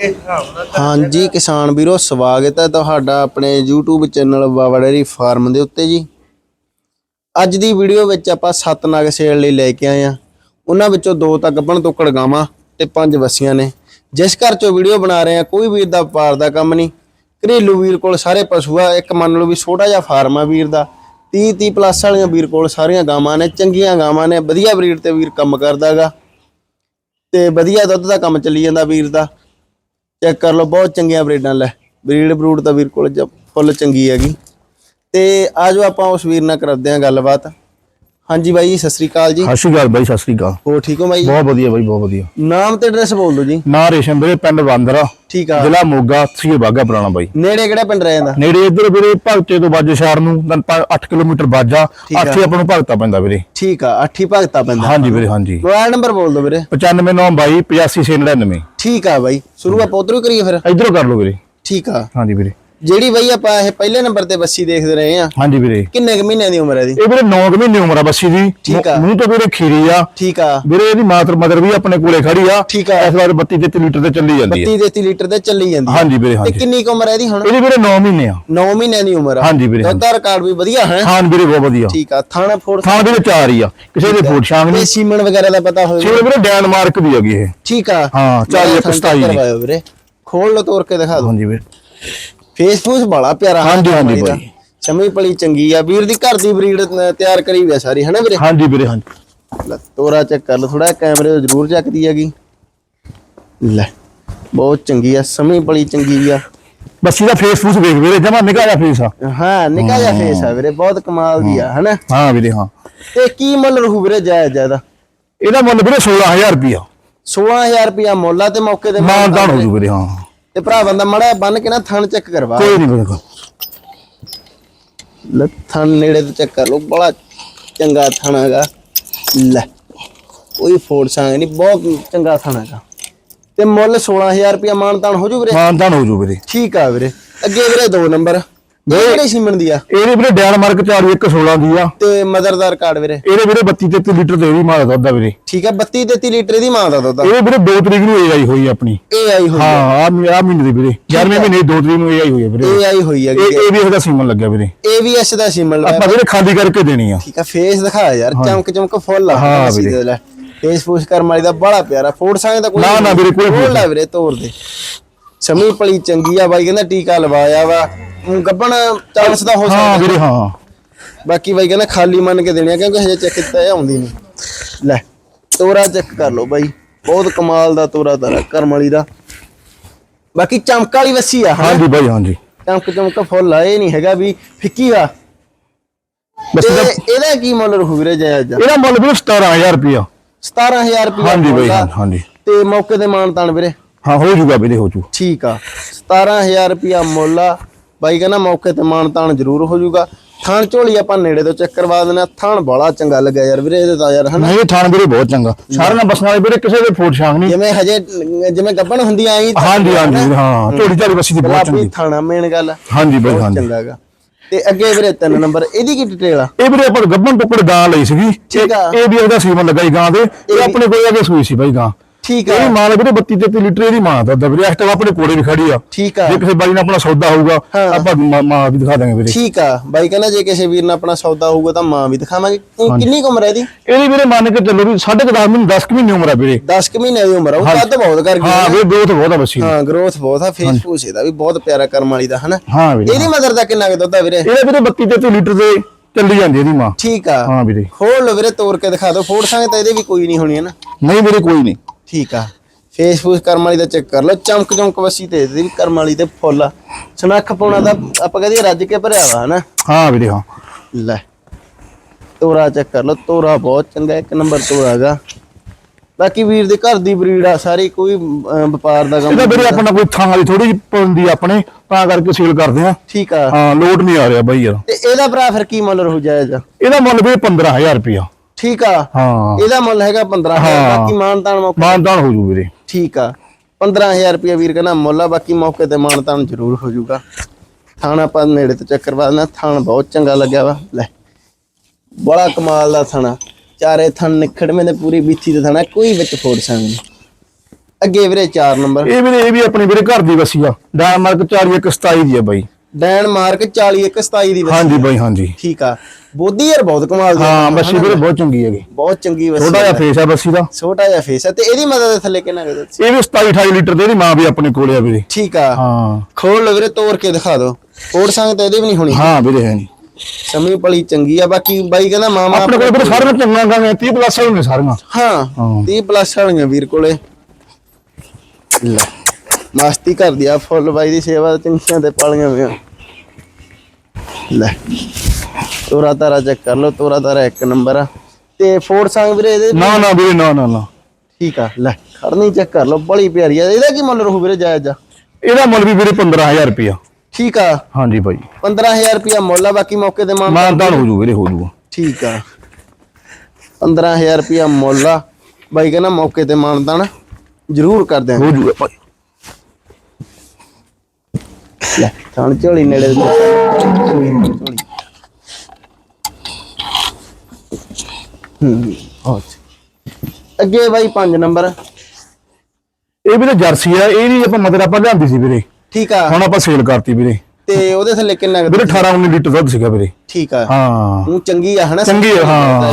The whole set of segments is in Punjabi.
ਹਾਂਜੀ, ਕਿਸਾਨ ਵੀਰੋ, ਸਵਾਗਤ ਹੈ ਤੁਹਾਡਾ ਆਪਣੇ YouTube channel Baba dairy farm ਦੇ ਉੱਤੇ ਜੀ। ਅੱਜ ਦੀ ਵੀਡੀਓ ਵਿੱਚ ਆਪਾਂ ਸੱਤ ਨਗ ਸੇਲ ਲਈ ਲੈ ਕੇ ਆਏ ਆ ਉਹਨਾਂ ਵਿੱਚੋਂ ਦੋ ਤਾਂ ਗੱਭਣ ਤੋਕੜ ਗਾਵਾਂ ਤੇ ਪੰਜ ਵਸੀਆਂ ਨੇ। ਜਿਸ ਘਰ ਚੋਂ ਵੀਡੀਓ ਬਣਾ ਰਹੇ ਆ ਕੋਈ ਵੀਰ ਦਾ ਵਪਾਰ ਦਾ ਕੰਮ ਨਹੀਂ। ਘਰੇਲੂ ਵੀਰ ਕੋਲ ਸਾਰੇ ਪਸ਼ੂ ਆ, ਇੱਕ ਮੰਨ ਲਓ ਵੀ ਛੋਟਾ ਜਿਹਾ ਫਾਰਮ ਆ ਵੀਰ ਦਾ। 30 30 ਪਲੱਸ ਵਾਲੀਆਂ ਵੀਰ ਕੋਲ ਸਾਰੀਆਂ ਗਾਵਾਂ ਨੇ, ਚੰਗੀਆਂ ਗਾਵਾਂ ਨੇ, ਵਧੀਆ ਬਰੀਡ ਤੇ ਵੀਰ ਕੰਮ ਕਰਦਾਗਾ। ਤੇ ਵਧੀਆ ਦੁੱਧ ਦਾ ਕੰਮ ਚੱਲੀ ਜਾਂਦਾ ਵੀਰ ਦਾ। ਚੈੱਕ ਕਰ ਲਓ, ਬਹੁਤ ਚੰਗੀਆਂ ਬਰੀਡਾਂ ਲੈ। ਬਰੀਡ ਬਰੂਡ ਤਾਂ ਵੀਰ ਕੋਲ ਜ- ਫੁੱਲ ਚੰਗੀ ਹੈਗੀ। ਤੇ ਆਜੋ ਆਪਾਂ ਉਸ ਵੀਰ ਨਾਲ ਕਰਦੇ ਹਾਂ ਗੱਲਬਾਤ। ਹਾਂਜੀ ਬਾਈ ਜੀ ਸਤਿ ਸ੍ਰੀ ਅਕਾਲ ਜੀ। ਸਤਿ ਸ਼੍ਰੀ ਅਕਾਲ ਬਾਈ ਸਤਿ ਸ਼੍ਰੀ ਅਕਾਲ। ਹੋਰ ਠੀਕ ਹੋ ਬਾਈ? ਬਹੁਤ ਵਧੀਆ ਬਾਈ ਬਹੁਤ ਵਧੀਆ। ਨਾਮ ਤੇ ਐਡਰੈਸ ਬੋਲ ਦਿਓ ਜੀ। ਨਾਂ ਰੇਸ਼ਮ ਵੀਰੇ ਪਿੰਡ ਬਾਂਦਰਾ ਠੀਕ ਆ। ਜ਼ਿਲ੍ਹਾ ਮੋਗਾ ਤਹਿਸੀਲ ਬਾਗਾ ਪੁਰਾਣਾ ਬਾਈ। ਨੇੜੇ ਕਿਹੜਾ ਪਿੰਡ ਰਹਿ ਜਾਂਦਾ? ਨੇੜੇ ਇੱਧਰ ਵੀਰੇ ਭਗਤੇ ਤੋਂ ਬਾਜੇ ਸ਼ਹਿਰ ਨੂੰ 8 ਕਿਲੋਮੀਟਰ ਬਾਜਾ ਠੀਕ ਆ। ਅੱਠੇ ਆਪਾਂ ਨੂੰ ਭਗਤਾ ਪੈਂਦਾ ਵੀਰੇ। ਠੀਕ ਆ ਅੱਠੀ ਭਗਤਾ ਪੈਂਦਾ। ਹਾਂਜੀ ਵੀਰੇ ਹਾਂਜੀ। ਮੋਬਾਈਲ ਨੰਬਰ ਬੋਲ ਦਿਓ ਵੀਰੇ। 9592 85699 ਠੀਕ ਆ ਬਾਈ ਸ਼ੁਰੂ ਆਪਾਂ ਉਧਰੋਂ ਕਰੀਏ ਫਿਰ। ਇੱਧਰੋਂ ਕਰ ਲਓ ਵੀਰੇ। ਠੀਕ ਆ। ਹਾਂਜੀ ਵੀਰੇ। ਜਿਹੜੀ ਬਾਈ ਆਪਾਂ ਇਹ ਪਹਿਲੇ ਨੰਬਰ ਤੇ ਬੱਸੀ ਦੇਖਦੇ ਰਹੇ ਆ ਹਾਂਜੀ ਵੀਰੇ। ਕਿੰਨੇ ਕੁ ਮਹੀਨਿਆਂ ਦੀ ਉਮਰ ਹੈ ਦੀ ਇਹ ਵੀਰੇ 9 ਮਹੀਨੇ ਉਮਰ ਆ ਬੱਸੀ ਦੀ। ਠੀਕ ਆ। ਮੂੰਹ ਤੋਂ ਵੀਰੇ ਖੀਰੀ ਆ। ਠੀਕ ਆ। ਵੀਰੇ ਇਹਦੀ ਮਾਤਰ ਮਦਰ ਵੀ ਆਪਣੇ ਕੋਲੇ ਖੜੀ ਆ। ਠੀਕ ਆ। ਇਸ ਵਾਰ 32 33 ਲੀਟਰ ਤੇ ਚੱਲੀ ਜਾਂਦੀ ਹੈ 32 33 ਲੀਟਰ ਤੇ ਚੱਲੀ ਜਾਂਦੀ ਆ। ਹਾਂਜੀ ਵੀਰੇ ਤੇ ਹਾਂਜੀ ਕਿੰਨੀ ਕੁ ਉਮਰ ਹੈ ਦੀ ਹੁਣ? ਇਹਦੀ ਵੀਰੇ 9 ਮਹੀਨੇ ਆ। 9 ਮਹੀਨਿਆਂ ਦੀ ਉਮਰ ਆ। ਹਾਂਜੀ ਵੀਰੇ। ਦੁੱਧ ਰਿਕਾਰਡ ਵੀ ਵਧੀਆ ਹੈ। ਖਾਨ ਵੀਰੇ ਬਹੁਤ ਵਧੀਆ। ਠੀਕ ਆ ਥਾਣਾ ਫੋੜ ਥਾਂ ਦੇ ਵਿੱਚ ਆ ਰਹੀ ਆ। ਕਿਸੇ ਦੇ ਫੂਡ ਸ਼ਾਂਗ ਤੇ ਨਹੀਂ। ਸੀਮਨ ਵਗੈਰਾ ਦਾ ਪਤਾ ਹੋਵੇ ਸਿਰ ਵੀਰੇ ਡੈਨਮਾਰਕ ਦੀ ਹੈਗੀ ਇਹ। ਠੀਕ ਆ। ਹਾਂ, ਚਾਰ ਜਾਂ ਪਛਤਾਈ ਦੀ। ਕਰਵਾਇਓ ਵੀਰੇ। ਖੋਲ ਲੋ ਤੋੜ ਕੇ ਦਿਖਾ ਦਿਓ। ਹਾਂਜੀ ਵੀਰੇ। ਫੇਸਬੁੱਕ ਬੜਾ ਪਿਆਰਾ ਹਾਂਜੀ, ਹਾਂਜੀ। ਬਾਈ। ਸਮੀ ਪਲੀ ਚੰਗੀ ਆ। ਵੀਰ ਦੀ ਘਰ ਦੀ ਬਰੀਡ ਤਿਆਰ ਕਰੀ ਹੋਈ ਆ ਸਾਰੀ ਹਨਾ ਵੀਰੇ? ਹਾਂਜੀ ਵੀਰੇ ਹਾਂਜੀ। ਲੈ, ਤੋਰਾ ਚੈੱਕ ਕਰ ਲਓ ਥੋੜਾ ਕੈਮਰੇ ਤੋਂ ਜ਼ਰੂਰ ਚੱਕਦੀ ਹੈਗੀ। ਲੈ ਬਹੁਤ ਚੰਗੀ ਆ ਸਮੀ ਪਲੀ ਚੰਗੀ ਆ। ਬੱਸੀ ਦਾ ਫੇਸ ਫੂਸ ਵੇਖ ਵੀਰੇ ਜਮਾ ਨਿਕਾ ਜਾ ਫੇਸ ਆ। ਹਾਂ ਨਿਕਾ ਜਿਹਾ ਫੇਸ ਆ ਵੀਰੇ ਬਹੁਤ ਕਮਾਲ ਦੀ ਆ ਹਨਾ? ਹਾਂ ਵੀਰੇ ਹਾਂ। ਤੇ ਕੀ ਮੁੱਲ ਰਹੂ ਵੀਰੇ ਜਾਇਜ਼ ਜਾਇਦਾ ਇਹਦਾ ਮੁੱਲ ਵੀਰੇ 16000 ਰੁਪਿਆ 16000 ਰੁਪਿਆ ਮੁੱਲ ਆ ਤੇ ਮੌਕੇ ਤੇ ਮਾਨਦਾਨ ਹੋ ਜੂ ਵੀਰੇ ਹਾਂ। ਤੇ ਭਰਾ ਬੰਦਾ ਮੜਾ ਬੰਨ ਕੇ ਨਾ ਥਣ ਚੈੱਕ ਕਰਵਾ। ਕੋਈ ਨਹੀਂ ਵੀਰੇ ਲੈ ਥਣ ਨੇੜੇ ਤੋਂ ਚੈੱਕ ਕਰ ਲਓ ਬੜਾ ਚੰਗਾ ਥਣ ਹੈਗਾ। ਲੈ ਕੋਈ ਫੋੜ ਸੰਗ ਨਹੀਂ ਬਹੁਤ ਚੰਗਾ ਥਣ ਹੈਗਾ। ਤੇ ਮੁੱਲ 16000 ਰੁਪਇਆ ਮਾਨਤਾਨ ਹੋ ਜੂ ਵੀਰੇ? ਮਾਨਦਾਨ ਹੋ ਜੂ ਵੀਰੇ। ਠੀਕ ਆ ਵੀਰੇ ਅੱਗੇ ਵੀਰੇ ਦੋ ਨੰਬਰ। ਇਹ ਕਿਹੜੇ ਸੀਮਨ ਦੀ ਆ? ਇਹਦੇ ਵੀਰੇ ਡੈਨਮਾਰਕ 4116 ਦੀ ਆ। ਤੇ ਮਦਰਦਾਰ ਕਾਰਡ ਵੀਰੇ? ਇਹਦੇ ਵੀਰੇ 32 33 ਲੀਟਰ ਦੇ ਇਹਦੀ ਮਾਂ ਦਾ ਦੁੱਧ ਆ ਵੀਰੇ। ਠੀਕ ਆ 32 33 ਲੀਟਰ ਦੀ ਮਾਂ ਦਾ ਦੁੱਧ ਆ। ਇਹ ਵੀਰੇ 2 ਤਰੀਕ ਨੂੰ ਇਹ ਆਈ ਹੋਈ ਆ ਆਪਣੀ। ਇਹ ਆਈ ਹੋਈ ਹਾਂ ਆ ਆ ਆ ਮਹੀਨੇ ਦੀ ਵੀਰੇ। 11ਵੇਂ ਮਹੀਨੇ 2 ਤਰੀਕ ਨੂੰ ਇਹ ਆਈ ਹੋਈ ਆ ਵੀਰੇ। ਇਹ ਆਈ ਹੋਈ ਇਹ ਹੈਗੀ ਇਹ ਵੀ ਇਹਦਾ ਸੀਮਨ ਲੱਗਿਆ ਵੀਰੇ। AVS ਦਾ ਸੀਮਨ ਆਪਾਂ ਵੀਰੇ ਖਾਲੀ ਕਰਕੇ ਦੇਣੀ ਆ। ਠੀਕ ਆ ਫੇਸ ਦਿਖਾ ਯਾਰ ਚਮਕ ਚਮਕ ਫੁੱਲ ਆ। ਹਾਂ ਵੀਰੇ। ਦੇ ਫੇਸ ਫੂਸ ਕਰਮ ਵਾਲੀ ਦਾ ਬੜਾ ਪਿਆਰਾ। ਫੋੜ ਸਾਂ ਦਾ ਕੋਈ ਨਾ, ਨਾ ਵੀਰੇ, ਕੋਈ ਫੋੜ ਲੈ ਵੀਰੇ ਤੋੜ ਦੇ। ਸਮੀ ਪਲੀ ਚੰਗੀ ਆ ਬਾਈ ਕਹਿੰਦਾ ਟੀਕਾ ਲਵਾਇਆ ਵਾ। ਊਂ ਗੱਬਣ ਚਾਂਸ ਦਾ ਹੋ ਹਾਂ ਸਕਦਾ ਵੀਰੇ ਹਾਂ। ਬਾਕੀ ਬਾਈ ਕਹਿੰਦਾ ਖਾਲੀ ਮੰਨ ਕੇ ਦੇਣੀ ਆ ਕਿਉਂਕਿ ਹਜੇ ਚੈੱਕ ਕੀਤਾ ਇਹ ਆਉਂਦੀ ਨਹੀਂ। ਲੈ। ਤੋਰਾ ਚੈੱਕ ਕਰ ਲਓ ਬਾਈ। ਬਹੁਤ ਕਮਾਲ ਦਾ ਤੋਰਾ ਤਾਰਾ ਕਰਮ ਵਾਲੀ ਦਾ। ਬਾਕੀ ਚਮਕ ਵਾਲੀ ਵੱਸੀ ਆ ਹਾਂ ਹਾਂਜੀ ਬਾਈ ਹਾਂਜੀ। ਚਮਕ ਚਮਕ ਫੁੱਲ ਆ ਇਹ ਨਹੀਂ ਹੈਗਾ ਵੀ ਫਿੱਕੀ ਆ। ਬਸ ਤੇ ਇਹਦਾ ਇਹਦਾ ਕੀ ਮੁੱਲ ਰਹੂ ਵੀਰੇ ਜਾਇਜ਼ ਇਹਦਾ ਮੁੱਲ ਵੀਰੇ 17000 ਰੁਪਿਆ 17000 ਰੁਪਏ ਹਾਂਜੀ ਬਾਈ ਹਾਂਜੀ। ਤੇ ਮੌਕੇ ਤੇ ਮਾਨਤਾਨ ਵੀਰੇ। ਹਾਂ ਹੋ ਜੂਗਾ ਵੀਰੇ ਹੋ ਜੂ। ਠੀਕ ਆ। 17000 ਰੁਪਿਆ ਮੁੱਲ ਆ। ਬਾਈ ਕਹਿੰਦਾ ਮੌਕੇ ਤੇ ਮਾਨਤਾਨ ਜ਼ਰੂਰ ਹੋ ਜਾਊਗਾ ਥਾਣ ਝੋਲੀ ਆਪਾਂ ਨੇੜੇ ਤੋਂ ਚੈੱਕ ਕਰਵਾ ਦਿੰਦੇ ਆ। ਥਾਣ ਬੜਾ ਚੰਗਾ ਲੱਗਿਆ ਯਾਰ ਵੀਰੇ ਇਹਦੇ ਤਾਂ ਯਾਰ ਹਨਾ। ਨਹੀਂ ਥਾਣ ਵੀਰੇ ਬਹੁਤ ਚੰਗਾ। ਸਾਰਿਆਂ ਨਾਲ ਬਸਣ ਵਾਲੇ ਵੀਰੇ ਕਿਸੇ ਦੇ ਫੋਟ ਛਾਂਗ ਨਹੀਂ। ਜਿਵੇਂ ਹਜੇ ਜਿਵੇਂ ਗੱਬਣ ਹੁੰਦੀ ਆਈ ਹਾਂਜੀ ਹਾਂਜੀ ਹਾਂ ਝੋੜੀ ਝਾੜੀ ਬਸੀ ਦੀ ਬਹੁਤ ਚੰਗੀ। ਥਾਣਾ ਮੇਨ ਗੱਲ ਹਾਂਜੀ ਬਾਈ ਹਾਂਜੀ। ਚੰਗਾ ਹੈਗਾ। ਤੇ ਅੱਗੇ ਵੀਰੇ ਤਿੰਨ ਨੰਬਰ ਇਹਦੀ ਕੀ ਡਿਟੇਲ ਆ? ਇਹ ਵੀਰੇ ਆਪਾਂ ਗੱਬਨ ਟੁੱਕੜ ਗਾਂ ਲਈ ਸੀਗੀ। ਇਹ ਵੀ ਉਹਦਾ ਸੀਮਨ ਲੱਗਾ ਸੀ ਗਾਂ ਦੇ। ਇਹ ਆਪਣੇ ਕੋਲ ਆ ਕੇ ਸੂਈ ਸੀ ਬਾਈ ਗਾਂ। ਠੀਕ ਆ। ਇਹ ਮਾਂ ਦਾ ਵੀਰੇ 32 33 ਲੀਟਰ ਇਹਦੀ ਮਾਂ ਦਾ ਵੀਰੇ ਇਸ ਟਾਈਮ ਆਪਣੇ ਕੋਲੇ ਵੀ ਖੜੀ ਆ। ਠੀਕ ਆ। ਜੇ ਕਿਸੇ ਬਾਈ ਨਾਲ ਆਪਣਾ ਸੌਦਾ ਹੋਊਗਾ। ਆਪਾਂ ਮਾਂ- ਵੀ ਦਿਖਾ ਦਾਂਗੇ ਵੀਰੇ। ਠੀਕ ਆ। ਬਾਈ ਕਹਿੰਦਾ ਜੇ ਕਿਸੇ ਵੀਰ ਨਾਲ ਆਪਣਾ ਸੌਦਾ ਹੋਊਗਾ ਤਾਂ ਮਾਂ ਵੀ ਦਿਖਾਵਾਂਗੇ। ਕਿੰਨੀ ਕੁ ਉਮਰ ਹੈ ਇਹਦੀ? ਇਹਦੀ ਵੀਰੇ ਮੰਨ ਕੇ ਚੱਲੋ ਵੀ 10.5 ਮਹੀਨੇ 10 ਕੁ ਮਹੀਨੇ ਉਮਰ ਆ ਵੀਰੇ। 10 ਕੁ ਮਹੀਨੇ ਦੀ ਉਮਰ ਆ। ਉਹ ਕੱਦ ਬਹੁਤ ਕਰ ਗਈ ਹਾਂ ਵੀਰੇ। ਬਹੁਤ ਬਹੁਤ ਆ ਬਸੀ ਹਾਂ ਗਰੋਥ ਬਹੁਤ ਆ। ਫੇਸ ਫੂਸ ਇਹਦਾ ਵੀ ਬਹੁਤ ਪਿਆਰਾ ਕਰਮ ਵਾਲੀ ਦਾ ਹਨਾ? ਹਾਂ ਵੀਰੇ ਇਹਦੀ ਮਦਰ ਦਾ ਕਿੰਨਾ ਕੁ ਦੁੱਧ ਆ ਵੀਰੇ? ਇਹਦਾ ਵੀਰੇ 32 33 ਲੀਟਰ ਦੇ ਚੱਲੀ ਜਾਂਦੀ ਇਹਦੀ ਮਾਂ। ਠੀਕ ਆ। ਹਾਂ ਵੀਰੇ। ਖੋਲ ਲਓ ਵੀਰੇ ਤੋੜ ਕੇ ਦਿਖਾ ਦਿਓ। ਫੋੜ ਸਾਂਗੇ ਤਾਂ ਇਹਦੇ ਵੀ ਕੋਈ ਨਹੀਂ ਹੋਣੀ ਹੈ ਨਾ ਨਹੀਂ ਵੀਰੇ ਕੋਈ ਨਹੀਂ। ਠੀਕ ਆ। ਫੇਸ ਫੂਸ ਕਰਮ ਵਾਲੀ ਦਾ ਚੈੱਕ ਕਰ ਲਓ। ਚਮਕ ਚਮਕ ਵਸੀ ਤੇ ਇਹਦੀ ਵੀ ਕਰਮ ਵਾਲੀ ਤੇ ਫੁੱਲ ਆ। ਸਨੱਖ ਪਾਉਣਾ ਦਾ ਆਪਾਂ ਕਹਦੇ ਰੱਜ ਕੇ ਭਰਿਆ ਵਾ ਹਨਾ? ਹਾਂ ਵੀਰੇ ਹਾਂ। ਲੈ ਤੋਰਾ ਚੈੱਕ ਕਰ ਲਓ। ਤੋਰਾ ਬਹੁਤ ਚੰਗਾ ਇੱਕ ਨੰਬਰ ਤੋਰਾ ਹੈਗਾ। ਬਾਕੀ ਵੀਰ ਦੇ ਘਰ ਦੀ ਬਰੀਡ ਆ ਸਾਰੀ ਕੋਈ ਵਪਾਰ ਦਾ ਕੰਮ ਇਹਦਾ ਵੀਰੇ ਆਪਣਾ ਕੋਈ ਥਾਂ ਵਾਲੀ ਥੋੜੀ ਜਿਹੀ ਪਉਂਦੀ ਆਪਣੇ ਤਾਂ ਕਰਕੇ ਸੇਲ ਕਰਦੇ ਆ। ਠੀਕ ਆ। ਹਾਂ ਲੋਡ ਨਹੀਂ ਆ ਰਿਹਾ ਬਾਈ ਯਾਰ। ਤੇ ਇਹਦਾ ਭਰਾ ਫਿਰ ਕੀ ਮੁੱਲ ਰਹੂ ਜਾਇਜ਼? ਇਹਦਾ ਮੁੱਲ ਵੀਰੇ 15000 ਰੁਪਿਆ ਠੀਕ ਆ? ਹਾਂ। ਇਹਦਾ ਮੁੱਲ ਹੈਗਾ 15000 ਹਾਂ। ਬਾਕੀ ਮਾਨਤਾਨ ਮੌਕੇ ਮਾਨਦਾਨ ਹੋ ਜੂ ਵੀਰੇ। ਠੀਕ ਆ। 15000 ਰੁਪਏ ਵੀਰ ਕਹਿੰਦਾ ਮੁੱਲ ਆ ਬਾਕੀ ਮੌਕੇ ਤੇ ਮਾਨਤਾਨ ਜ਼ਰੂਰ ਹੋ ਜਾਊਗਾ ਥਾਣਾ ਆਪਾਂ ਨੇੜੇ ਤੋਂ ਚੱਕਰ ਵਾਦਨਾ ਥਾਣ ਬਹੁਤ ਚੰਗਾ ਲੱਗਿਆ ਵਾ। ਲੈ ਬੜਾ ਕਮਾਲ ਦਾ ਥਾਣਾ ਚਾਰੇ ਥਣ ਨਿਖੜਵੇਂ ਦੇ ਪੂਰੀ ਬੀਥੀ ਤੇ ਥਾਣਾ ਕੋਈ ਵਿੱਚ ਫੋੜ ਸੰਗ ਨਹੀਂ। ਅੱਗੇ ਵੀਰੇ 4 ਨੰਬਰ। ਇਹ ਵੀਰੇ ਇਹ ਵੀ ਆਪਣੀ ਵੀਰੇ ਘਰ ਦੀ ਵਸੀ ਆ। 4127 ਦੀ ਆ ਬਾਈ। ਡੈਨਮਾਰਕ 4127 ਦੀ ਹਾਂਜੀ ਬਾਈ ਹਾਂਜੀ। ਠੀਕ ਆ। ਬੋਦੀ ਯਾਰ ਬਹੁਤ ਕਮਾਲ ਦੀ ਹਾਂ ਬੱਸੀ ਵੀਰੇ ਬਹੁਤ ਚੰਗੀ ਹੈਗੀ। ਬਹੁਤ ਚੰਗੀ ਵਸੀ ਛੋਟਾ ਜਿਹਾ ਫੇਸ ਆ ਬੱਸੀ ਦਾ। ਛੋਟਾ ਜਿਹਾ ਫੇਸ ਹੈ ਤੇ ਇਹਦੀ ਮਦਦ ਥੱਲੇ ਕਿੰਨਾ ਕੁ ਦੁੱਧ ਸੀ? ਇਹ ਵੀ 27 28 ਲੀਟਰ ਦੇ ਇਹਦੀ ਮਾਂ ਵੀ ਆਪਣੇ ਕੋਲੇ ਆ ਵੀਰੇ। ਠੀਕ ਆ। ਹਾਂ। ਖੋਲ ਲਓ ਵੀਰੇ ਤੋੜ ਕੇ ਦਿਖਾ ਦਿਓ। ਕੋੜ ਸੰਗ ਤਾਂ ਇਹਦੀ ਵੀ ਨਹੀਂ ਹੋਣੀ। ਹਾਂ ਵੀਰੇ ਹੈ ਨਹੀਂ ਸਮੀ ਪਲੀ ਚੰਗੀ ਆ। ਬਾਕੀ ਬਾਈ ਕਹਿੰਦਾ ਮਾਮਾ ਆਪਣੇ ਕੋਲ ਵੀਰੇ ਸਾਰੀਆਂ ਚੰਗੀਆਂ ਗਾਵਾਂ 30 ਪਲੱਸ ਵਾਲੀਆਂ ਸਾਰੀਆਂ। ਹਾਂ ਹਾਂ। 30 ਪਲੱਸ ਵਾਲੀਆਂ ਵੀਰ ਕੋਲੇ। ਲੈ। ਮਸਤੀ ਕਰਦੀ ਆ ਫੁੱਲ ਬਾਈ ਦੀ ਸੇਵਾ ਚੰਗੀਆਂ ਤੇ ਪਾਲੀਆਂ ਹੋਈਆਂ ਲੈ ਤੋਰਾ ਤਾਰਾ ਚੈੱਕ ਕਰ ਲਓ ਤੋਰਾ ਤਾਰਾ ਇੱਕ ਨੰਬਰ ਆ। ਤੇ ਫੋਰ ਸੰਗ ਵੀਰੇ ਇਹਦੇ ਨਾ ਨਾ ਵੀਰੇ ਨਾ ਨਾ ਨਾ। ਠੀਕ ਆ ਲੈ ਖੜਨੀ ਚੈੱਕ ਕਰ ਲਓ ਬੜੀ ਪਿਆਰੀ ਆ। ਇਹਦਾ ਕੀ ਮੁੱਲ ਰਹੂ ਵੀਰੇ ਜਾਇਜ਼ ਆ? ਇਹਦਾ ਮੁੱਲ ਵੀ ਵੀਰੇ 15000 ਰੁਪਿਆ ਠੀਕ ਆ? ਹਾਂਜੀ ਬਾਈ। 15000 ਰੁਪਿਆ ਮੁੱਲ ਆ ਬਾਕੀ ਮੌਕੇ ਤੇ ਮਾਨ ਮਾਨਦਾਨ ਹੋ ਜੂ ਵੀਰੇ ਹੋ ਜੂਗਾ ਠੀਕ ਆ। 15000 ਰੁਪਿਆ ਮੁੱਲ ਆ। ਬਾਈ ਕਹਿੰਦਾ ਮੌਕੇ ਤੇ ਮਾਨਦਾਨ ਜ਼ਰੂਰ ਕਰ ਦਿਆਂਗੇ ਹੋ ਜੂਗਾ ਭਾਈ ਲੈ ਥਣ ਝੋਲੀ ਨੇੜੇ ਦੇ ਝੋਲੀ। ਹੂੰ। ਅੱਛਾ। ਅੱਗੇ ਬਾਈ 5 ਨੰਬਰ। ਇਹ ਵੀਰੇ ਜਰਸੀ ਆ ਇਹ ਵੀ ਆਪਾਂ ਮਤਲਬ ਆਪਾਂ ਲਿਆਂਦੀ ਸੀ ਵੀਰੇ। ਠੀਕ ਆ। ਹੁਣ ਆਪਾਂ ਸੇਲ ਕਰਤੀ ਵੀਰੇ। ਤੇ ਉਹਦੇ ਥੱਲੇ ਕਿੰਨਾ ਵੀਰੇ 18 19 ਲੀਟਰ ਦੁੱਧ ਸੀਗਾ ਵੀਰੇ। ਠੀਕ ਆ। ਹਾਂ। ਉਹ ਚੰਗੀ ਆ ਹਨਾ? ਚੰਗੀ ਆ ਹਾਂ।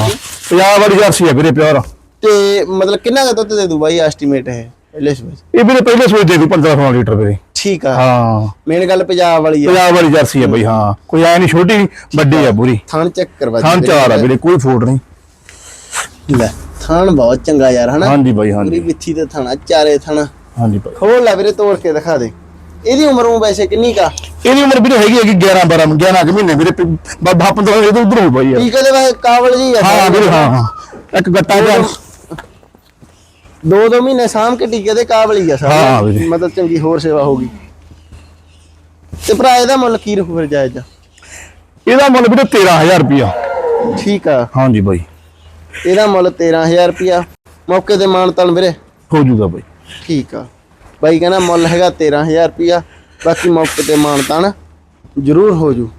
ਪੰਜਾਬ ਵਾਲੀ ਜਰਸੀ ਆ ਵੀਰੇ ਪਿਓਰ। ਤੇ ਮਤਲਬ ਕਿੰਨਾ ਦੁੱਧ ਦੇ ਦੂ ਬਾਈ ਐਸਟੀਮੇਟ ਹੈ ਪਹਿਲੇ ਇਹ ਵੀਰੇ ਪਹਿਲੇ ਸੋਚ ਦੇ ਦੂ 15 16 ਲੀਟਰ ਵੀਰੇ। ਠੀਕ ਆ। ਹਾਂ। ਮੇਨ ਗੱਲ ਪੰਜਾਬ ਵਾਲੀ ਆ। ਪੰਜਾਬ ਵਾਲੀ ਜਰਸੀ ਆ ਬਈ ਹਾਂ। ਕੋਈ ਐ ਨਹੀਂ ਛੋਟੀ ਵੱਡੀ ਆ। ਪੂਰੀ। ਥਣ ਚੈੱਕ ਕਰਵਾ ਥਾਂ ਦੇ ਚਾਰ ਆ ਵੀਰੇ ਕੋਈ ਫੋਟ ਨਹੀਂ। ਲੈ ਥਣ ਬਹੁਤ ਚੰਗਾ ਯਾਰ ਹਨਾ? ਹਾਂਜੀ ਬਾਈ ਪੂਰੀ ਹਾਂਜੀ ਵਿੱਥੀ ਤੇ ਥਣਾ ਚਾਰੇ ਥਣਾ। ਹਾਂਜੀ ਬਾਈ। ਖੋਲ ਲੈ ਵੀਰੇ ਤੋੜ ਕੇ ਦਿਖਾ ਦੇ। ਇਹਦੀ ਉਮਰ ਉਹ ਵੈਸੇ ਕਿੰਨੀ ਕਾ ਇਹਦੀ ਉਮਰ ਵੀਰੇ ਹੈਗੀ ਹੈਗੀ 11 12 11 ਕੁ ਮਹੀਨੇ ਵੀਰੇ ਬਾਬਾ 15 ਇਹਦੇ ਉਧਰ ਹੋ ਬਾਈ ਯਾਰ ਠੀਕ ਹੈ ਵੈਸੇ ਕਾਬਲ ਜੀ ਹਾਂ ਵੀਰੇ ਹਾਂ ਹਾਂ। ਇੱਕ ਗੱਟਾ ਜਿਹਾ ਦੋ ਦੋ ਮਹੀਨੇ ਸਾਂਭ ਕੇ ਟੀਕੇ ਦੇ ਕਾਬਲ ਹੀ ਆ ਸਾਰਾ। ਹਾਂ ਵੀਰੇ। ਮਤਲਬ ਚੰਗੀ ਹੋਰ ਸੇਵਾ ਹੋਗੀ ਤੇ ਭਰਾ ਇਹਦਾ ਮੁੱਲ ਕੀ ਰੱਖੂ ਫਿਰ ਜਾਇਜ਼? ਇਹਦਾ ਮੁੱਲ ਵੀਰੇ 13000 ਰੁਪਿਆ ਠੀਕ ਆ। ਹਾਂਜੀ ਬਾਈ। ਇਹਦਾ ਮੁੱਲ 13000 ਰੁਪਿਆ ਮੌਕੇ ਤੇ ਮਾਨ ਤਨ ਵੀਰੇ। ਹੋ ਜੂਗਾ ਬਾਈ। ਠੀਕ ਆ। ਬਾਈ ਕਹਿੰਦਾ ਮੁੱਲ ਹੈਗਾ 13000 ਰੁਪਿਆ ਬਾਕੀ ਮੌਕੇ ਤੇ ਮਾਨ ਤਨ ਜ਼ਰੂਰ ਹੋ ਜੂ।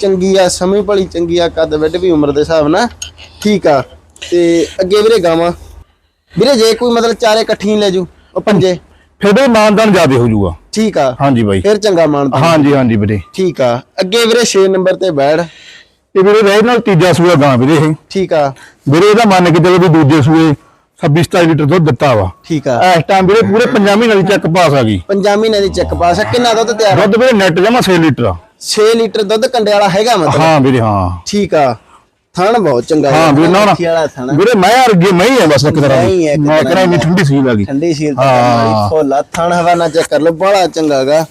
ਚੰਗੀ ਆ ਸਮੇਂ ਭਲੀ ਚੰਗੀ ਆ ਕੱਦ ਵੱਡ ਵੀ ਉਮਰ ਦੇ ਹਿਸਾਬ ਨਾਲ। ਠੀਕ ਆ। ਤੇ ਅੱਗੇ ਵੀਰੇ ਗਾਵਾਂ। ਵੀਰੇ ਜੇ ਕੋਈ ਮਤਲਬ ਚਾਰੇ ਇਕੱਠੀ ਲੈ ਜੂ ਉਹ ਪੰਜੇ। ਫਿਰ ਵੀ ਮਾਨਦਾਨ ਜ਼ਿਆਦਾ ਹੋ ਜੂਗਾ। ਠੀਕ ਆ। ਹਾਂਜੀ ਬਾਈ। ਫਿਰ ਚੰਗਾ ਮਾਨ ਤਨ ਹਾਂਜੀ ਹਾਂਜੀ ਵੀਰੇ। ਠੀਕ ਆ। ਅੱਗੇ ਵੀਰੇ 6 ਨੰਬਰ ਤੇ ਬੈੜ ਇਹ ਵੀਰੇ ਰਹਿ ਨਾਲ ਤੀਜਾ ਸੂਆ ਗਾਂ ਵੀਰੇ ਇਹ। ਠੀਕ ਆ। ਵੀਰੇ ਇਹਦਾ ਮੰਨ ਕੇ ਚੱਲੋ ਵੀ ਦੂਜੇ ਸੂਏ 26 27 ਲੀਟਰ ਦੁੱਧ ਦਿੱਤਾ ਵਾ। ਠੀਕ ਆ। ਇਸ ਟਾਈਮ ਵੀਰੇ ਪੂਰੇ 5 ਮਹੀਨਿਆਂ ਦੀ ਚੈੱਕ ਪਾਸ ਆ ਗਈ। ਪੰਜਾਂ ਮਹੀਨੇ ਦੀ ਚੈੱਕ ਪਾਸ ਆ। ਕਿੰਨਾ ਦੁੱਧ ਤਿਆਰ ਦੁੱਧ ਵੀਰੇ ਨੈਟ ਜਮਾ 6 ਲੀਟਰ ਆ। 6 ਲੀਟਰ ਦੁੱਧ ਕੰਡੇ ਵਾਲਾ ਹੈਗਾ ਮਤਲਬ? ਹਾਂ ਵੀਰੇ ਹਾਂ। ਠੀਕ ਆ। ਥਣ ਬਹੁਤ ਚੰਗਾ ਹਾਂ ਵੀਰੇ ਨਾ ਨਾ। ਆ। ਵੀਰੇ ਮੈਂ ਅਰਗੇ ਮੈਂ ਹੀ ਆ ਬਸ ਇੱਕ ਤਰ੍ਹਾਂ ਮੈਂ ਆ ਕਹਿੰਦਾ ਇੰਨੀ ਠੰਡੀ ਸੀ ਲੱਗੀ ਠੰਡੀ ਸੀਲ ਹਾਂ। ਫੁੱਲਾ ਥਣ ਹਵਾਨਾ ਚੈੱਕ ਕਰ ਲਓ ਬੜਾ ਚੰਗਾਗਾ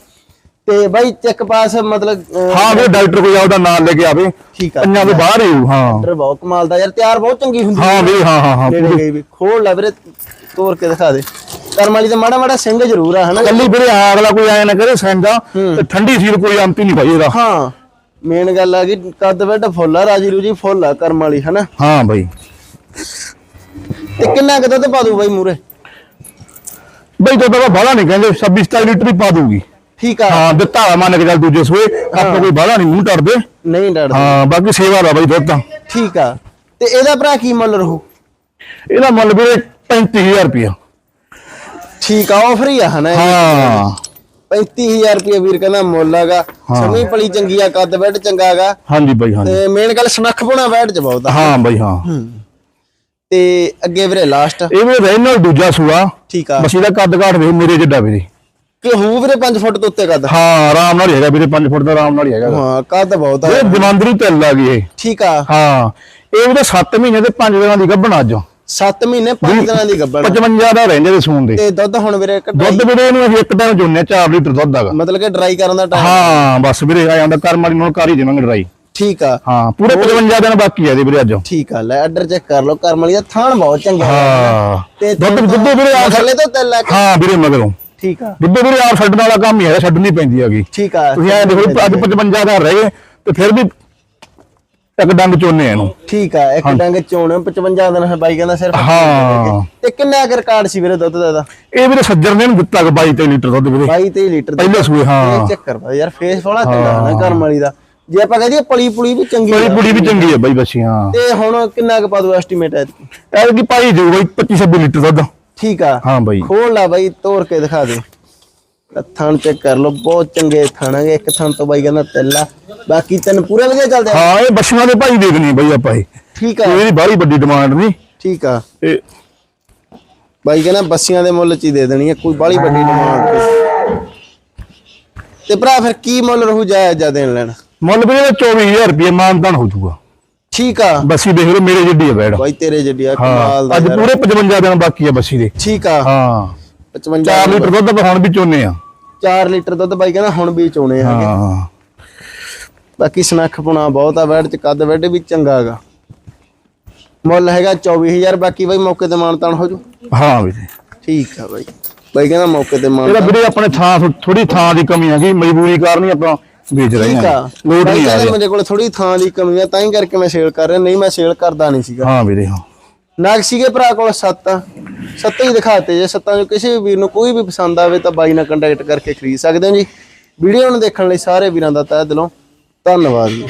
ਤੇ ਬਾਈ ਚੈੱਕ ਪਾਸ ਮਤਲਬ ਹਾਂ ਵੀਰੇ ਡਾਕਟਰ ਕੋਈ ਆਉਦਾ ਨਾਲ ਲੈ ਕੇ ਆਵੇ। ਠੀਕ ਆ। ਪੰਜਾਂ ਦੇ ਬਾਹਰ ਹੀ ਹਾਂ। ਡਾਕਟਰ ਬਹੁਤ ਕਮਾਲ ਦਾ ਯਾਰ ਤਿਆਰ ਬਹੁਤ ਚੰਗੀ ਹੁੰਦੀ ਹਾਂ ਵੀਰੇ ਹਾਂ ਹਾਂ ਹਾਂ ਗਈ ਵੀ। ਖੋਲ ਲੈ ਵੀਰੇ ਤੋੜ ਕੇ ਦਿਖਾ ਦੇ। ਕਰਮ ਵਾਲੀ ਤੇ ਮਾੜਾ ਮਾੜਾ ਸਿੰਘ ਜ਼ਰੂਰ ਆ ਹਨਾ? ਕੱਲੀ ਵੀਰੇ ਆ ਅਗਲਾ ਕੋਈ ਆਇਆ ਨਾ ਕਰੇ ਸੈਂਦਾ ਤੇ ਠੰਡੀ ਸੀਲ ਕੋਈ ਅੰਤ ਹੀ ਨਹੀਂ ਭਾਈ ਇਹਦਾ। ਹਾਂ। ਮੇਨ ਗੱਲ ਆ ਕਿ ਕੱਦ ਵੱਡ ਫੁੱਲ ਆ ਰਾਜੀ ਰੂਜੀ ਫੁੱਲ ਆ ਕਰਮ ਵਾਲੀ ਹਨਾ? ਹਾਂ ਬਾਈ। ਤੇ ਕਿੰਨਾ ਕੁ ਦੁੱਧ ਪਾ ਦੂ ਬਾਈ ਮੂਰੇ ਬਈ ਤਾਂ ਤਾਂ ਬਾਹਲਾ ਨਹੀਂ ਕਹਿੰਦੇ 26 27 ਲੀਟਰ ਹੀ ਪਾ ਦੂਗੀ ਠੀਕ ਆ। ਹਾਂ ਦਿੱਤਾ ਹੋਇਆ ਮੰਨ ਕੇ ਚੱਲ ਦੂਜੇ ਸੂਏ ਆਪਾਂ ਕੋਈ ਬਾਹਲਾ ਨਹੀਂ ਮੂੰਹ ਟੜਦੇ ਨਹੀਂ ਡਰਦਾ। ਹਾਂ ਬਾਕੀ ਸੇਵਾ ਦਾ ਬਾਈ ਦੁੱਧ ਤਾਂ। ਠੀਕ ਆ। ਤੇ ਇਹਦਾ ਭਰਾ ਕੀ ਮੁੱਲ ਰਹੂ? ਇਹਦਾ ਮੁੱਲ ਵੀਰੇ 35000 ਰੁਪਇਆ। ਠੀਕ ਆ ਆਫਰ ਹੀ ਆ ਹਨਾ? ਹਾਂ। 35000 ਰੁਪਏ ਵੀਰ ਕਹਿੰਦਾ ਮੁੱਲ ਹੈਗਾ। ਸਮੀ ਪਲੀ ਚੰਗੀ ਆ ਕੱਦ ਬੈਡ ਚੰਗਾ ਹੈਗਾ। ਹਾਂਜੀ ਬਾਈ ਹਾਂਜੀ। ਤੇ ਮੇਨ ਗੱਲ ਸਨੱਖ ਪੁਣਾ ਬੈਡ ਚ ਬਹੁਤ। ਹਾਂ ਬਾਈ ਹਾਂ। ਤੇ ਅੱਗੇ ਵੀਰੇ ਲਾਸਟ ਇਹ ਵੀ ਰਹਿ ਨਾਲ ਦੂਜਾ ਸੂਆ। ਠੀਕ ਆ। ਬਸ ਇਹਦਾ ਕੱਦ ਕਾਠ ਵੇ ਮੇਰੇ ਜਿੱਡਾ ਵੀਰੇ। ਕਿ ਹੂ ਵੀਰੇ 5 ਫੁੱਟ ਤੋਂ ਉੱਤੇ ਕੱਦ? ਹਾਂ ਆਰਾਮ ਨਾਲ ਹੀ ਹੈਗਾ ਵੀਰੇ 5 ਫੁੱਟ ਦਾ ਆਰਾਮ ਨਾਲ ਹੀ ਹੈਗਾ। ਹਾਂ ਕੱਦ ਬਹੁਤ ਆ। ਇਹ ਜਮਾਂਦਰੀ ਚੱਲ ਆ ਗਈ ਇਹ। ਠੀਕ ਆ। ਹਾਂ। ਇਹ ਵੀ 7 ਮਹੀਨੇ ਤੇ 5 ਦਿਨਾਂ ਦੀ ਗੱਭਣ ਅੱਜ। 7 ਮਹੀਨੇ 5 ਦਿਨਾਂ ਦੀ ਗੱਬੜ 55 ਦਾ ਰਹਿੰਦੇ ਦੇ ਸੂਣ ਦੇ। ਤੇ ਦੁੱਧ ਹੁਣ ਵੀਰੇ ਕਢਾਈ ਦੁੱਧ ਵੀਰੇ ਇਹਨੂੰ ਅਸੀਂ ਇੱਕ ਟਾਈਮ ਚੁੰਨੇ 4 ਲੀਟਰ ਦੁੱਧ ਹੈਗਾ। ਮਤਲਬ ਕਿ ਡਰਾਈ ਕਰਨ ਦਾ ਟਾਈਮ ਹਾਂ ਬਸ ਵੀਰੇ ਆ ਜਾਂਦਾ ਕਰਮ ਵਾਲੀ ਨੂੰ ਘਰ ਹੀ ਦੇਵਾਂਗੇ ਡਰਾਈ। ਠੀਕ ਆ। ਹਾਂ ਪੂਰੇ 55 ਦਿਨ ਬਾਕੀ ਆ ਇਹਦੇ ਵੀਰੇ ਅੱਜ। ਠੀਕ ਆ ਲੈ ਆਰਡਰ ਚੈੱਕ ਕਰ ਲਓ ਕਰਮ ਵਾਲੀ ਦਾ ਥਾਣ ਬਹੁਤ ਚੰਗਾ ਹਾਂ। ਤੇ ਦੁੱਧ ਦੁੱਧ ਵੀਰੇ ਆ ਥੱਲੇ ਤੋਂ ਤਿੰਨ ਲੱਖ। ਹਾਂ ਵੀਰੇ ਮਗਰੋਂ। ਠੀਕ ਆ। ਦੁੱਧ ਵੀਰੇ ਆਪ ਛੱਡਣ ਵਾਲਾ ਕੰਮ ਹੀ ਹੈ ਛੱਡਣੀ ਪੈਂਦੀ ਹੈਗੀ। ਠੀਕ ਆ। ਤੁਸੀਂ ਐ ਦੇਖੋ ਵੀ ਅੱਜ 55 ਦਾ ਰਹੇ ਤੇ ਫਿਰ ਵੀ ਇੱਕ ਡੰਗ ਚੋਨੇ ਇਹਨੂੰ। ਠੀਕ ਆ ਇੱਕ ਡੰਗ ਚੋਣ 55 ਦਿਨ ਹੈ ਬਾਈ ਕਹਿੰਦਾ ਸਿਰਫ। ਹਾਂ। ਤੇ ਕਿੰਨਾ ਕੁ ਰਿਕਾਰਡ ਸੀ ਵੀਰੇ ਦੁੱਧ ਦਾ ਇਹ ਵੀਰੇ ਸੱਜਰ ਨੇ ਦਿੱਤਾ ਕਿ 22 23 ਲੀਟਰ ਦੁੱਧ ਵੀਰੇ। 22 23 ਲੀਟਰ ਪਹਿਲੇ ਸੂਏ ਹਾਂ। ਇਹ ਚੱਕਰ ਪਾ ਯਾਰ ਫੇਸ ਵਾਲਾ ਚੰਗਾ ਨਾ ਕਰਮ ਵਾਲੀ ਦਾ। ਜੇ ਆਪਾਂ ਕਹਦੀਏ ਪਲੀ ਪੁਲੀ ਵੀ ਚੰਗੀ ਆ। ਬੁੜੀ ਵੀ ਚੰਗੀ ਹੈ ਬਾਈ ਬੱਸੀ ਹਾਂ। ਤੇ ਹੁਣ ਕਿੰਨਾ ਕੁ ਪਾ ਦੋ ਐਸਟੀਮੇਟ ਹੈ ਇਹ ਕੀ ਪਾਈ ਜਾਊ ਬਾਈ 25 26 ਲੀਟਰ ਦੁੱਧ। ਠੀਕ ਆ। ਹਾਂ ਬਾਈ। ਖੋਲ ਲਾ ਬਾਈ ਤੋੜ ਕੇ ਦਿਖਾ ਦੇ। ਥਣ ਚੈੱਕ ਕਰ ਲਓ ਬਹੁਤ ਚੰਗੇ ਥਣਾਂਗੇ ਇੱਕ ਥਣ ਤੋਂ ਬਾਈ ਕਹਿੰਦਾ ਤਿੱਲਾ। ਬਾਕੀ ਤਿੰਨ ਪੂਰੇ ਵਧੀਆ ਚੱਲਦੇ ਆ। ਹਾਂ ਇਹ ਬੱਸੀਆਂ ਦੇ ਭਾਈ ਦੇਖਣੀ ਬਾਈ ਆਪਾਂ ਇਹ। ਠੀਕ ਆ। ਇਹਦੀ ਬਾਹਲੀ ਵੱਡੀ ਡਿਮਾਂਡ ਨਹੀਂ। ਠੀਕ ਆ। ਇਹ ਬਾਈ ਕਹਿੰਦਾ ਬੱਸੀਆਂ ਦੇ ਮੁੱਲ ਚ ਹੀ ਦੇ ਦੇਣੀ ਹੈ ਕੋਈ ਬਾਲੀ ਵੱਡੀ ਡਿਮਾਂਡ ਤੇ ਭਰਾ ਫਿਰ ਕੀ ਮੁੱਲ ਰਹੂ ਜਾਇਜ਼ ਜਾਂ ਦੇਣ ਲੈਣਾ? ਮੁੱਲ ਵੀ ਇਹਦਾ 24000 ਰੁਪਏ ਮਾਨਦਾਨ ਹੋ ਜਾਊਗਾ। ਠੀਕ ਆ। ਬੱਸੀ ਦੇਖ ਲਓ ਮੇਰੇ ਜਿੱਡੀ ਹੈ ਬੈੜ ਬਾਈ ਤੇਰੇ ਜੱਡੀ ਆ ਕਮਾਲ ਦਾ ਅੱਜ। ਪੂਰੇ 55 ਦਿਨ ਬਾਕੀ ਆ ਬੱਸੀ ਦੇ। ਠੀਕ ਆ। ਹਾਂ। 55 4 ਲੀਟਰ ਦੁੱਧ ਆਪਾਂ ਹੁਣ ਵੀ ਚੋਨੇ ਆ। 4 ਲੀਟਰ ਦੁੱਧ ਬਾਈ ਕਹਿੰਦਾ ਹੁਣ ਵੀ ਚੋਣੇ ਆ ਹਾਂ। ਬਾਕੀ ਸਨੱਖ ਪੁਣਾ ਬਹੁਤ ਆ ਵੈੜ ਚ ਕੱਦ ਵੈਡ ਵੀ ਚੰਗਾ ਹੈਗਾ। ਮੁੱਲ ਹੈਗਾ 24000 ਬਾਕੀ ਬਾਈ ਮੌਕੇ ਤੇ ਮਾਨਤਾਨ ਹੋ ਜੂ। ਹਾਂ ਵੀਰੇ। ਠੀਕ ਆ ਬਾਈ। ਬਾਈ ਕਹਿੰਦਾ ਮੌਕੇ ਤੇ ਮਾਨ ਇਹਦਾ ਵੀਰੇ ਆਪਣੇ ਥਾਂ ਥੋੜੀ ਥਾਂ ਦੀ ਕਮੀ ਹੈਗੀ ਮਜਬੂਰੀ ਕਾਰਨ ਹੀ ਆਪਾਂ ਵੇਚ ਰਹੇ ਹਾਂ। ਬਾਈ ਨਹੀਂ ਆ ਰਿਹਾ ਮੇਰੇ ਕੋਲ ਥੋੜੀ ਥਾਂ ਦੀ ਕਮੀ ਆ ਤਾਂ ਹੀ ਕਰਕੇ ਮੈਂ ਸੇਲ ਕਰ ਰਿਹਾ ਨਹੀਂ ਮੈਂ ਸੇਲ ਕਰਦਾ ਨਹੀਂ ਸੀਗਾ। ਹਾਂ ਵੀਰੇ ਹਾਂ। ਨਾਗ ਸੀਗੇ ਭਰਾ ਕੋਲ ਸੱਤ ਸੱਤ ਹੀ ਦਿਖਾਤੇ ਜੇ, ਸੱਤਾਂ ਚੋਂ ਕਿਸੇ ਵੀ ਵੀਰ ਨੂੰ ਕੋਈ ਵੀ ਪਸੰਦ ਆਵੇ ਤਾਂ ਬਾਈ ਨਾਲ ਕੰਟੈਕਟ ਕਰਕੇ ਖਰੀਦ ਸਕਦੇ ਹੋ ਜੀ। ਵੀਡੀਓ ਨੂੰ ਦੇਖਣ ਲਈ ਸਾਰੇ ਵੀਰਾਂ ਦਾ ਤਹਿ ਦਿਲੋਂ ਧੰਨਵਾਦ ਜੀ।